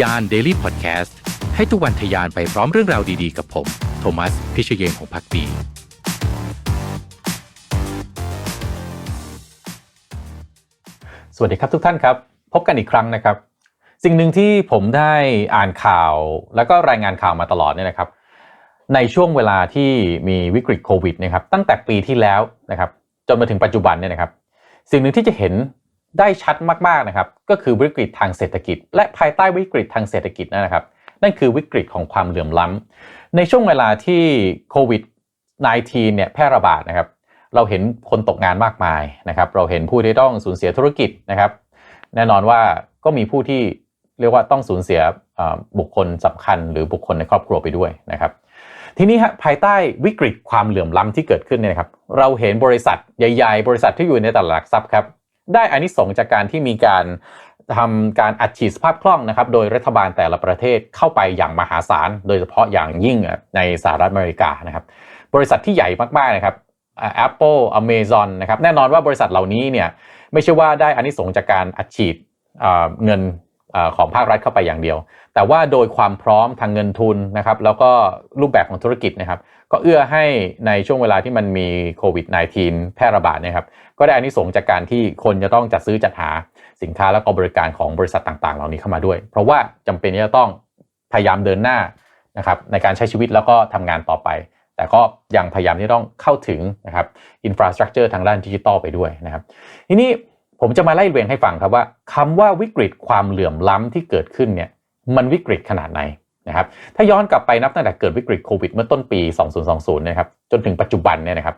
ยาน Daily Podcast ให้ทุกวันทยานไปพร้อมเรื่องราวดีๆ กับผม โทมัส พิเชยนของพักดีสวัสดีครับทุกท่านครับ พบกันอีกครั้งนะครับ สิ่งหนึ่งที่ผมได้อ่านข่าวแล้วก็รายงานข่าวมาตลอดเนี่ยนะครับ ในช่วงเวลาที่มีวิกฤตโควิดนะครับตั้งแต่ปีที่แล้วนะครับจนมาถึงปัจจุบันเนี่ยนะครับ สิ่งหนึ่งที่จะเห็น ได้ชัดมากๆนะครับก็คือวิกฤตทางเศรษฐกิจ และภายใต้วิกฤตทางเศรษฐกิจนะครับนั่นคือวิกฤตของความเหลื่อมล้ำในช่วงเวลาที่โควิด -19 เนี่ยแพร่ระบาดนะครับเราเห็นคนตกงานมากมายนะครับเราเห็นผู้ที่ต้องสูญเสียธุรกิจนะครับ แน่นอนว่าก็มีผู้ที่เรียกว่าต้องสูญเสียบุคคลสำคัญ หรือบุคคลในครอบครัวไปด้วยนะครับ ทีนี้ฮะภายใต้วิกฤตความเหลื่อมล้ำที่เกิดขึ้นเนี่ยครับเราเห็นบริษัทใหญ่ ๆ บริษัทที่อยู่ในตลาดหลักทรัพย์ครับ ได้อานิสงส์จากการที่มีการทำการอัดฉีดสภาพคล่องนะครับ โดยรัฐบาลแต่ละประเทศเข้าไปอย่างมหาศาล โดยเฉพาะอย่างยิ่งในสหรัฐอเมริกานะครับ บริษัทที่ใหญ่มากๆนะครับ Apple Amazon นะครับ แน่นอนว่าบริษัทเหล่านี้เนี่ยไม่ใช่ว่าได้อานิสงส์จากการอัดฉีดเงิน ของภาครัฐเข้าไปอย่างเดียว แต่ว่าโดยความพร้อมทางเงินทุนนะครับ แล้วก็รูปแบบของธุรกิจนะครับ ก็เอื้อให้ในช่วงเวลาที่มันมีโควิด -19 แพร่ระบาดนะครับ ก็ได้อานิสงส์จากการที่คนจะต้องจัดซื้อจัดหาสินค้าและก็บริการของบริษัทต่างๆ เหล่านี้เข้ามาด้วย เพราะว่าจำเป็นที่จะต้องพยายามเดินหน้านะครับในการใช้ชีวิตแล้วก็ทำงานต่อไป แต่ก็ยังพยายามที่ต้องเข้าถึงนะครับอินฟราสตรักเจอร์ทางด้านดิจิตอลไปด้วยนะครับ ทีนี้ ผมจะมาไล่เรียงให้ฟังครับว่าคำว่าวิกฤตความเหลื่อมล้ำที่เกิดขึ้นเนี่ยมันวิกฤตขนาดไหนนะครับถ้าย้อนกลับไปนับตั้งแต่เกิดวิกฤตโควิดเมื่อต้นปี 2020 นะครับจนถึงปัจจุบันเนี่ยนะครับ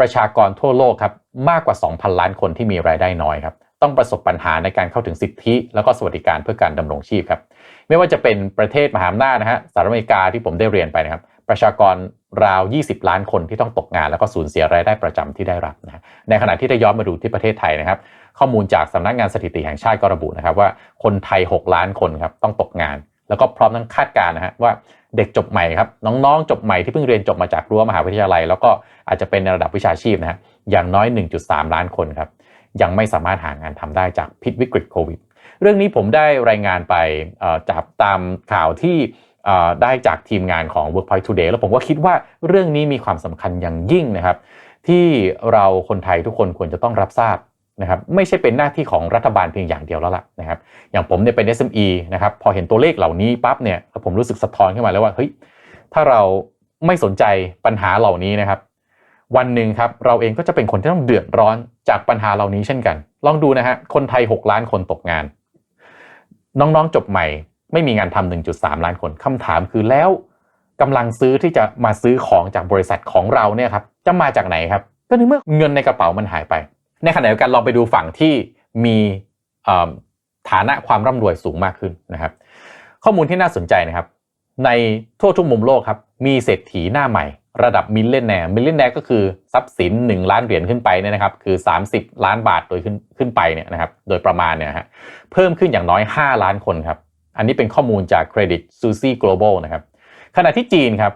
ประชากรทั่วโลกครับมากกว่า 2,000 ล้านคนที่มีรายได้น้อยครับต้องประสบปัญหาในการเข้าถึงสิทธิ แล้วก็สวัสดิการเพื่อการดำรงชีพครับไม่ว่าจะเป็นประเทศมหาอำนาจนะฮะสหรัฐอเมริกาที่ผมได้เรียนไปนะครับ ประชากรราว 20 ล้านคนที่ต้องตกงาน แล้วก็สูญเสียรายได้ประจำที่ได้รับนะในขณะที่ได้ย้อนมาดูที่ประเทศไทยนะครับ ข้อมูลจากสำนักงานสถิติแห่งชาติก็ระบุนะครับว่าคนไทย 6 ล้านคนครับต้องตกงาน แล้วก็พร้อมทั้งคาดการณ์นะฮะว่าเด็กจบใหม่ครับน้องๆ จบใหม่ที่เพิ่งเรียนจบมาจากรั้วมหาวิทยาลัย แล้วก็อาจจะเป็นในระดับวิชาชีพนะฮะอย่างน้อย 1.3 ล้านคนครับยังไม่สามารถหางานทำได้จากพิษวิกฤตโควิดเรื่องนี้ผมได้รายงานไปจากตามข่าวที่ ได้จากทีมงานของ Workpoint Today แล้วผมก็คิดว่าเรื่องนี้มีความสำคัญอย่างยิ่งนะครับ ที่เราคนไทยทุกคนควรจะต้องรับทราบนะครับไม่ใช่เป็นหน้าที่ของรัฐบาลเพียงอย่างเดียวแล้วล่ะนะครับอย่างผมเนี่ยเป็น SME นะครับพอเห็นตัวเลขเหล่านี้ปั๊บเนี่ยผมรู้สึกสะท้อนขึ้นมาแล้วว่าเฮ้ยถ้าเราไม่สนใจปัญหาเหล่านี้นะครับ วันหนึ่งครับเราเองก็จะเป็นคนที่ต้องเดือดร้อนจากปัญหาเหล่านี้เช่นกัน ลองดูนะฮะคนไทย 6 ล้านคนตกงาน น้องๆจบใหม่ ไม่มีงานทำ1.3 ล้านคนคำถามคือแล้วกำลังซื้อที่จะมาซื้อของจากบริษัทของเราเนี่ยครับจะมาจากไหนครับ ก็ในเมื่อเงินในกระเป๋ามันหายไป ในขณะเดียวกันลองไปดูฝั่งที่มีฐานะความร่ำรวยสูงมากขึ้นนะครับ ข้อมูลที่น่าสนใจนะครับ ในทั่วทุกมุมโลกครับมีเศรษฐีหน้าใหม่ ระดับมิลเลนแนร์มิลเลนแนร์ก็คือทรัพย์สิน 1 ล้านเหรียญขึ้นไปเนี่ยนะครับคือ 30 ล้านบาทโดยขึ้นขึ้นไปเนี่ยนะครับโดยประมาณเนี่ยฮะเพิ่มขึ้นอย่างน้อย 5 ล้านคนครับ อันนี้เป็นข้อมูลจาก Credit Suisse Global นะครับ ขณะที่จีนครับ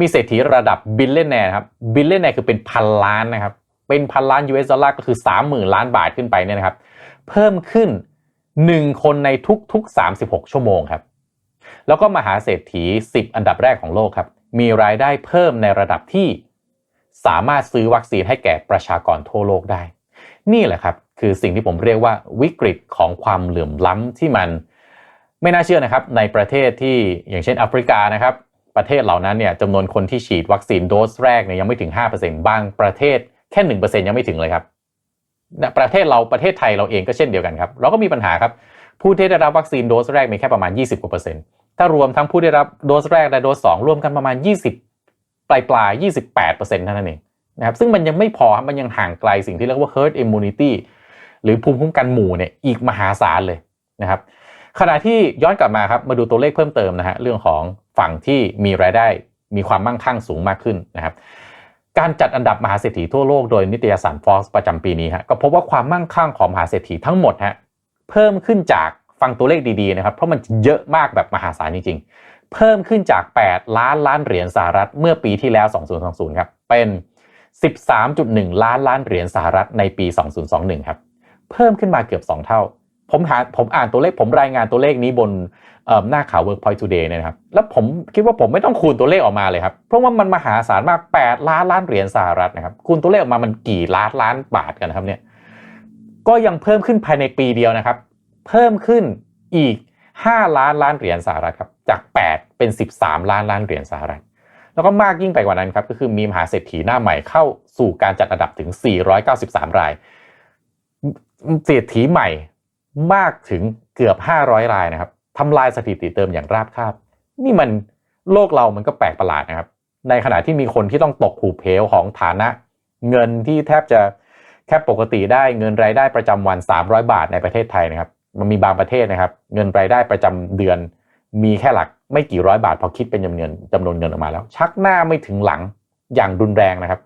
มีเศรษฐีระดับบิลเลนแนร์ครับ บิลเลนแนร์คือเป็นพันล้านนะครับ เป็นพันล้าน US ดอลลาร์ก็คือ 30,000 ล้านบาทขึ้นไปเนี่ยนะครับ เพิ่มขึ้น 1 คนในทุกๆ 36 ชั่วโมงครับ แล้วก็มหาเศรษฐี 10 อันดับแรกของโลกครับ มีรายได้เพิ่มในระดับที่สามารถซื้อวัคซีนให้แก่ประชากรทั่วโลกได้ นี่แหละครับคือสิ่งที่ผมเรียกว่าวิกฤตของความเหลื่อมล้ำที่มัน ไม่น่าเชื่อนะครับในประเทศที่อย่างเช่นแอฟริกานะครับประเทศเหล่านั้นเนี่ยจำนวนคนที่ฉีดวัคซีนโดสแรกเนี่ยยังไม่ถึง 5%บางประเทศแค่ 1%ยังไม่ถึงเลยครับประเทศเราประเทศไทยเราเองก็เช่นเดียวกันครับ เราก็มีปัญหาครับผู้ที่ได้รับวัคซีนโดสแรกมีแค่ประมาณ 20กว่าเปอร์เซ็นต์ถ้ารวมทั้งผู้ได้รับโดสแรกและโดสสองรวมกันประมาณ 20 ปลายปลาย28%เท่านั้นเองนะครับซึ่งมันยังไม่พอมันยังห่างไกลสิ่งที่เรียกว่า herd immunity หรือภูมิคุ้มกันหมู่เนี่ยอีกมหาศาลเลยนะครับ ขณะที่ย้อนกลับมาครับมาดูตัวเลขเพิ่มเติมนะฮะเรื่องของฝั่งที่มีรายได้มีความมั่งคั่งสูงมากขึ้นนะครับการจัดอันดับมหาเศรษฐีทั่วโลกโดยนิตยสารฟอสประจำปีนี้ฮะก็พบว่าความมั่งคั่งของมหาเศรษฐีทั้งหมดฮะเพิ่มขึ้นจากฟังตัวเลขดีๆนะครับเพราะมันเยอะมากแบบมหาศาลจริงๆ เพิ่มขึ้นจาก 8 ล้านล้านเหรียญสหรัฐเมื่อปีที่แล้ว 2020 ครับเป็น 13.1 ล้านล้านเหรียญสหรัฐในปี 2021 ครับเพิ่มขึ้นมาเกือบ 2 เท่า ผมหาผมอ่านตัวเลขผมรายงานตัวเลขนี้บนหน้าข่าว Workpoint Today เนี่ยนะครับ แล้วผมคิดว่าผมไม่ต้องคูณตัวเลขออกมาเลยครับ เพราะว่ามันมหาศาลมาก 8 ล้านล้านเหรียญสหรัฐนะครับ คูณตัวเลขออกมามันกี่ล้านล้านบาทกันนะครับเนี่ย ก็ยังเพิ่มขึ้นภายในปีเดียวนะครับ เพิ่มขึ้นอีก 5 ล้านล้านเหรียญสหรัฐครับ จาก 8 เป็น 13 ล้านล้านเหรียญสหรัฐ แล้วก็มากยิ่งไปกว่านั้นครับ ก็คือมีมหาเศรษฐีหน้าใหม่เข้าสู่การจัดอันดับถึง 493 ราย เศรษฐีใหม่ มากถึงเกือบ 500 รายนะครับทำลายสถิติเติมอย่างราบคาบ นี่มันโลกเรามันก็แปลกประหลาดนะครับ ในขณะที่มีคนที่ต้องตกหูเพลของฐานะ เงินที่แทบจะแค่ปกติได้เงินรายได้ประจำวัน 300 บาทในประเทศไทยนะครับ มันมีบางประเทศนะครับ เงินรายได้ประจำเดือน มีแค่หลักไม่กี่ร้อยบาทพอคิดเป็นจำนวนจำนวนเงินออกมาแล้ว ชักหน้าไม่ถึงหลังอย่างรุนแรงนะครับ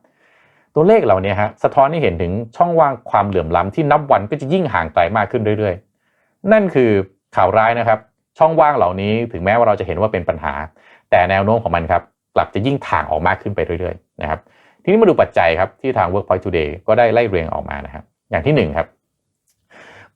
ตัวเลขเหล่านี้ฮะสะท้อนให้เห็นถึงช่องว่างความเหลื่อมล้ำที่นับวันก็จะยิ่งห่างไกลมากขึ้นเรื่อยๆ นั่นคือข่าวร้ายนะครับ ช่องว่างเหล่านี้ถึงแม้ว่าเราจะเห็นว่าเป็นปัญหา แต่แนวโน้มของมันครับกลับจะยิ่งถ่างออกมากขึ้นไปเรื่อยๆนะครับทีนี้มาดูปัจจัยครับที่ทาง Workpoint Today ก็ได้ไล่เรียงออกมานะครับอย่างที่หนึ่งครับ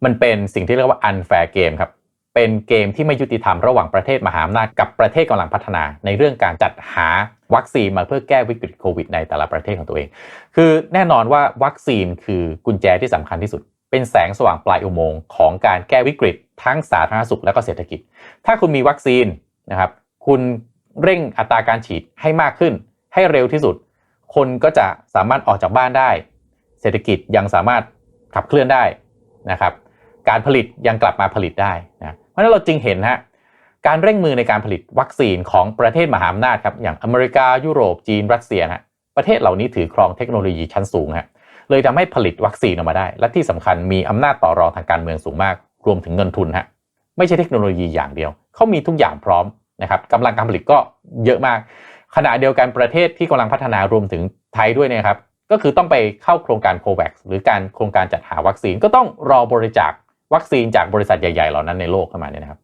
มันเป็นสิ่งที่เรียกว่า unfair game ครับเป็นเกมที่ไม่ยุติธรรมระหว่างประเทศมหาอำนาจกับประเทศกำลังพัฒนา ในเรื่องการจัดหา วัคซีนมาเพื่อแก้วิกฤตโควิดในแต่ละประเทศของตัวเอง คือแน่นอนว่าวัคซีนคือกุญแจที่สำคัญที่สุด เป็นแสงสว่างปลายอุโมงค์ของการแก้วิกฤต ทั้งสาธารณสุขและก็เศรษฐกิจ ถ้าคุณมีวัคซีนนะครับคุณเร่งอัตราการฉีดให้มากขึ้น ให้เร็วที่สุด คนก็จะสามารถออกจากบ้านได้ เศรษฐกิจยังสามารถขับเคลื่อนได้นะครับ การผลิตยังกลับมาผลิตได้นะเพราะฉะนั้นเราจึงเห็นฮะ การเร่งมือในการผลิตวัคซีนของประเทศมหาอำนาจครับอย่างอเมริกายุโรปจีนรัสเซียฮะประเทศเหล่านี้ถือครองเทคโนโลยีชั้นสูงฮะเลยทำให้ผลิตวัคซีนออกมาได้ และที่สำคัญมีอำนาจต่อรองทางการเมืองสูงมาก รวมถึงเงินทุนฮะไม่ใช่เทคโนโลยีอย่างเดียว เขามีทุกอย่างพร้อมนะครับกำลังการผลิตก็เยอะมาก ขณะเดียวกันประเทศที่กำลังพัฒนารวมถึงไทยด้วยนะครับก็คือต้องไปเข้าโครงการโควัคหรือการโครงการจัดหาวัคซีนก็ต้องรอบริจาควัคซีนจากบริษัทใหญ่ๆ เหล่านั้นในโลกเข้ามาเนี่ยนะครับ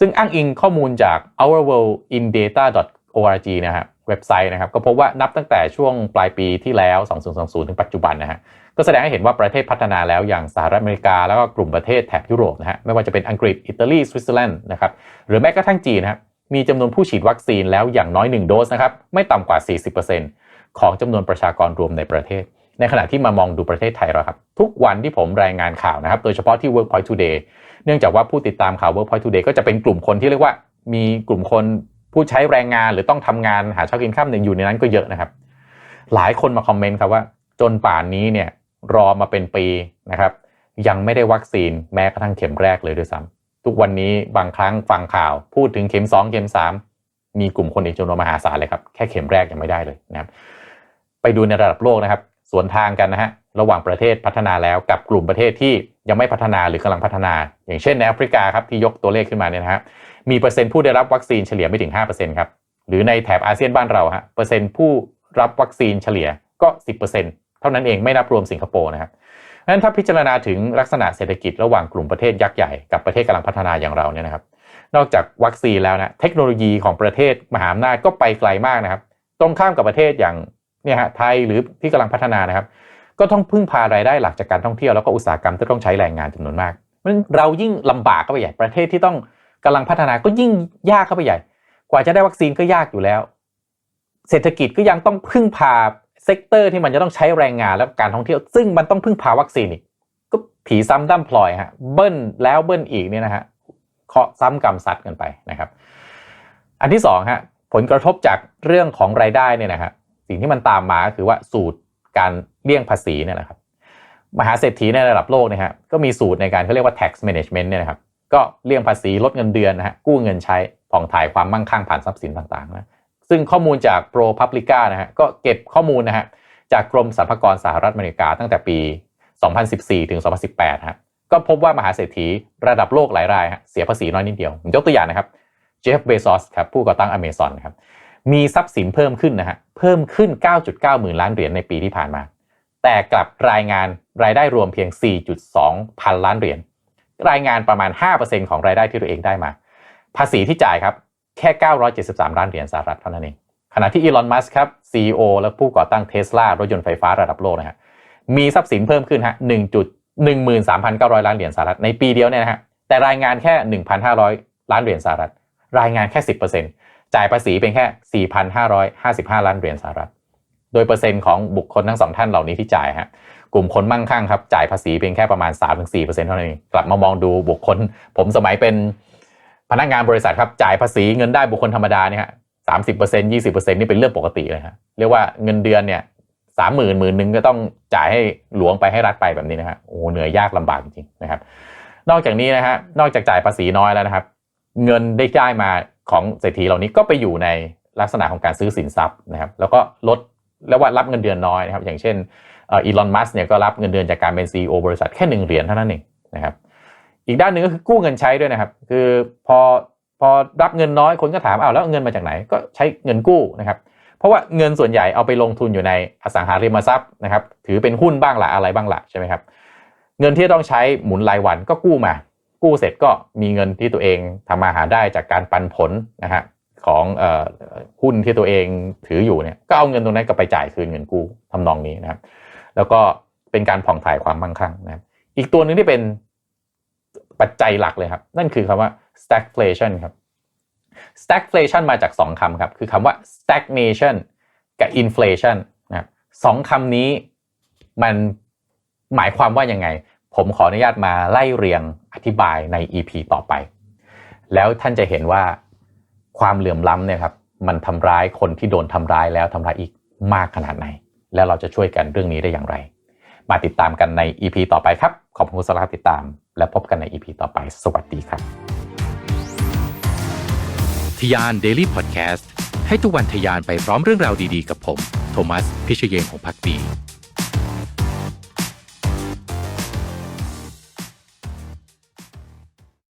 ซึ่งอ้างอิงข้อมูลจาก ourworldindata.org นะฮะเว็บไซต์นะครับก็พบว่านับตั้งแต่ช่วงปลายปีที่แล้ว 2020 ถึงปัจจุบันนะฮะก็แสดงให้เห็นว่าประเทศพัฒนาแล้วอย่างสหรัฐอเมริกา แล้วก็กลุ่มประเทศแถบยุโรปนะฮะไม่ว่าจะเป็นอังกฤษ อิตาลี สวิตเซอร์แลนด์นะครับหรือแม้กระทั่งจีนนะครับมีจำนวนผู้ฉีดวัคซีนแล้วอย่างน้อย 1 โดสนะครับไม่ต่ำกว่า 40%ของจำนวนประชากรรวมในประเทศ ในขณะที่มามองดูประเทศไทยเราครับทุกวันที่ผมรายงานข่าวนะครับโดยเฉพาะที่ Workpoint Today เนื่องจากว่าผู้ติดตามข่าว Workpoint Today ก็จะเป็นกลุ่มคนที่เรียกว่ามีกลุ่มคนผู้ใช้แรงงานหรือต้องทำงานหาเช้ากินข้ามหนึ่งอยู่ในนั้นก็เยอะนะครับ หลายคนมาคอมเมนต์ครับว่า จนป่านนี้เนี่ยรอมาเป็นปีนะครับ ยังไม่ได้วัคซีนแม้กระทั่งเข็มแรกเลยด้วยซ้ำทุกวันนี้บางครั้งฟังข่าว พูดถึงเข็ม 2 เข็ม 3 มีกลุ่มคนอีกจำนวนมหาศาลเลยครับ แค่เข็มแรกยังไม่ได้เลยนะครับ ไปดูในระดับโลกนะครับ สวนทางกันนะฮะระหว่างประเทศพัฒนาแล้วกับกลุ่มประเทศที่ ยังไม่พัฒนาหรือกำลังพัฒนา อย่างเช่นในแอฟริกาครับที่ยกตัวเลขขึ้นมาเนี่ยนะฮะมีเปอร์เซ็นต์ผู้ได้รับวัคซีนเฉลี่ยไม่ถึง5%ครับหรือในแถบอาเซียนบ้านเราฮะเปอร์เซ็นต์ผู้รับวัคซีนเฉลี่ยก็ 10%เท่านั้นเองไม่นับรวมสิงคโปร์นะครับนั้นถ้าพิจารณาถึงลักษณะเศรษฐกิจระหว่างกลุ่มประเทศยักษ์ใหญ่กับประเทศกำลังพัฒนาอย่างเราเนี่ยนะครับ นอกจากวัคซีนแล้วนะเทคโนโลยีของประเทศมหาอำนาจก็ไปไกลมากนะครับ ตรงข้ามกับประเทศอย่างเนี่ยฮะไทยหรือที่กำลังพัฒนานะครับ ก็ต้องพึ่งพารายได้หลักจากการท่องเที่ยวแล้วก็อุตสาหกรรมที่ต้องใช้แรงงานจำนวนมากมันเรายิ่งลำบากเข้าไปใหญ่ประเทศที่ต้องกำลังพัฒนาก็ยิ่งยากเข้าไปใหญ่ กว่าจะได้วัคซีนก็ยากอยู่แล้ว เศรษฐกิจก็ยังต้องพึ่งพาเซกเตอร์ที่มันจะต้องใช้แรงงานและการท่องเที่ยว ซึ่งมันต้องพึ่งพาวัคซีนอีกก็ผีซ้ำด้ำพลอยฮะเบิ้ลแล้วเบิ้ลอีกเนี่ยนะฮะเคาะซ้ำกรรมซัดกันไปนะครับ อันที่สองฮะผลกระทบจากเรื่องของรายได้เนี่ยนะฮะสิ่งที่มันตามมาคือว่าสูตร การเลี่ยงภาษีเนี่ยนะครับ มหาเศรษฐีในระดับโลกนี่ยฮะก็มีสูตรในการเขาเรียกว่า tax management เนี่ยนะครับก็เลี่ยงภาษีลดเงินเดือนนะฮะกู้เงินใช้ผ่องถ่ายความมั่งคั่งผ่านทรัพย์สินต่างๆนะซึ่งข้อมูลจาก Pro Publica นะฮะก็เก็บข้อมูลนะฮะจากกรมสรรพากรสหรัฐอเมริกาตั้งแต่ปี 2014 ถึง 2018 ฮะ ก็พบว่ามหาเศรษฐีระดับโลกหลายรายเสียภาษีน้อยนิดเดียว ผมยกตัวอย่างนะครับ เจฟ เบซอส ครับ ผู้ก่อตั้ง Amazon ครับ มีทรัพย์สินเพิ่มขึ้นนะฮะเพิ่มขึ้น 9.9 หมื่นล้านเหรียญในปีที่ผ่านมา แต่กลับรายงานรายได้รวมเพียง 4.2 พันล้านเหรียญรายงานประมาณ 5%ของรายได้ที่ตัวเองได้มา ภาษีที่จ่ายครับ แค่ 973 ล้านเหรียญสหรัฐเท่านั้นเองขณะที่อีลอนมัสก์ครับ CEO และผู้ก่อตั้งเทสลารถยนต์ไฟฟ้าระดับโลกนะฮะมีทรัพย์สินเพิ่มขึ้นฮะ13,900 ล้านเหรียญสหรัฐในปีเดียวเนี่ยนะฮะแต่รายงานแค่ 1,500 ล้านเหรียญสหรัฐ รายงานแค่ 10% จ่ายภาษีเป็นแค่ 4,555 ล้านเหรียญสหรัฐ โดยเปอร์เซ็นต์ของบุคคลทั้งสองท่านเหล่านี้ที่จ่ายฮะ กลุ่มคนมั่งคั่งครับ จ่ายภาษีเพียงแค่ประมาณ 3-4%เท่านั้นเองกลับมามองดูบุคคล ผมสมัยเป็นพนักงานบริษัทครับ จ่ายภาษีเงินได้บุคคลธรรมดาเนี่ยฮะสามสิบเปอร์เซ็นต์ยี่สิบเปอร์เซ็นต์นี่เป็นเรื่องปกติเลยฮะ เรียกว่าเงินเดือนเนี่ยสามหมื่นหมื่นหนึ่งก็ต้องจ่ายให้หลวงไปให้รัฐไปแบบนี้นะฮะ โอ้เหนื่อยยากลำบากจริงๆนะครับ นอกจากนี้นะฮะ นอกจากจ่ายภาษีน้อยแล้วนะครับ เงินได้ได้มา ของเศรษฐีเหล่านี้ก็ไปอยู่ในลักษณะของการซื้อสินทรัพย์นะครับ แล้วก็ลดแล้วว่ารับเงินเดือนน้อยนะครับ อย่างเช่นอีลอนมัสเนี่ยก็รับเงินเดือนจากการเป็น CEO บริษัทแค่หนึ่งเหรียญเท่านั้นเองนะครับ อีกด้านหนึ่งก็คือกู้เงินใช้ด้วยนะครับ คือพอพอรับเงินน้อยคนก็ถามอ้าวแล้วเงินมาจากไหนก็ใช้เงินกู้นะครับเพราะว่าเงินส่วนใหญ่เอาไปลงทุนอยู่ในอสังหาริมทรัพย์นะครับ ถือเป็นหุ้นบ้างหละอะไรบ้างหละใช่ไหมครับ เงินที่ต้องใช้หมุนรายวันก็กู้มา กู้เสร็จก็มีเงินที่ตัวเองทำมาหาได้จากการปันผลนะฮะของออหุ้นที่ตัวเองถืออยู่เนี่ยก็เอาเงินตรงนั้นก็ไปจ่ายคืนเงินกู้ทำนองนี้นะครับ แล้วก็เป็นการผ่องถ่ายความมั่งคั่งนะครับอีกตัวหนึ่งที่เป็นปัจจัยหลักเลยครับ นั่นคือคำว่า stagflation ครับ stagflation มาจากสองคำครับ คือคำว่า stagnation กับ inflation นะครับสองคำนี้มันหมายความว่ายังไง ผมขออนุญาตมาไล่เรียงอธิบายใน EP ต่อไป แล้วท่านจะเห็นว่าความเหลื่อมล้ำเนี่ยครับมันทำร้ายคนที่โดนทำร้ายแล้วทำร้ายอีกมากขนาดไหน แล้วเราจะช่วยกันเรื่องนี้ได้อย่างไร มาติดตามกันใน EP ต่อไปครับ ขอบคุณสำหรับติดตาม และพบกันใน EP ต่อไป สวัสดีครับทยาน Daily Podcast ให้ทุกวันทยานไปพร้อมเรื่องราวดีๆ กับผม โทมัส พิเชยเยงของพักดี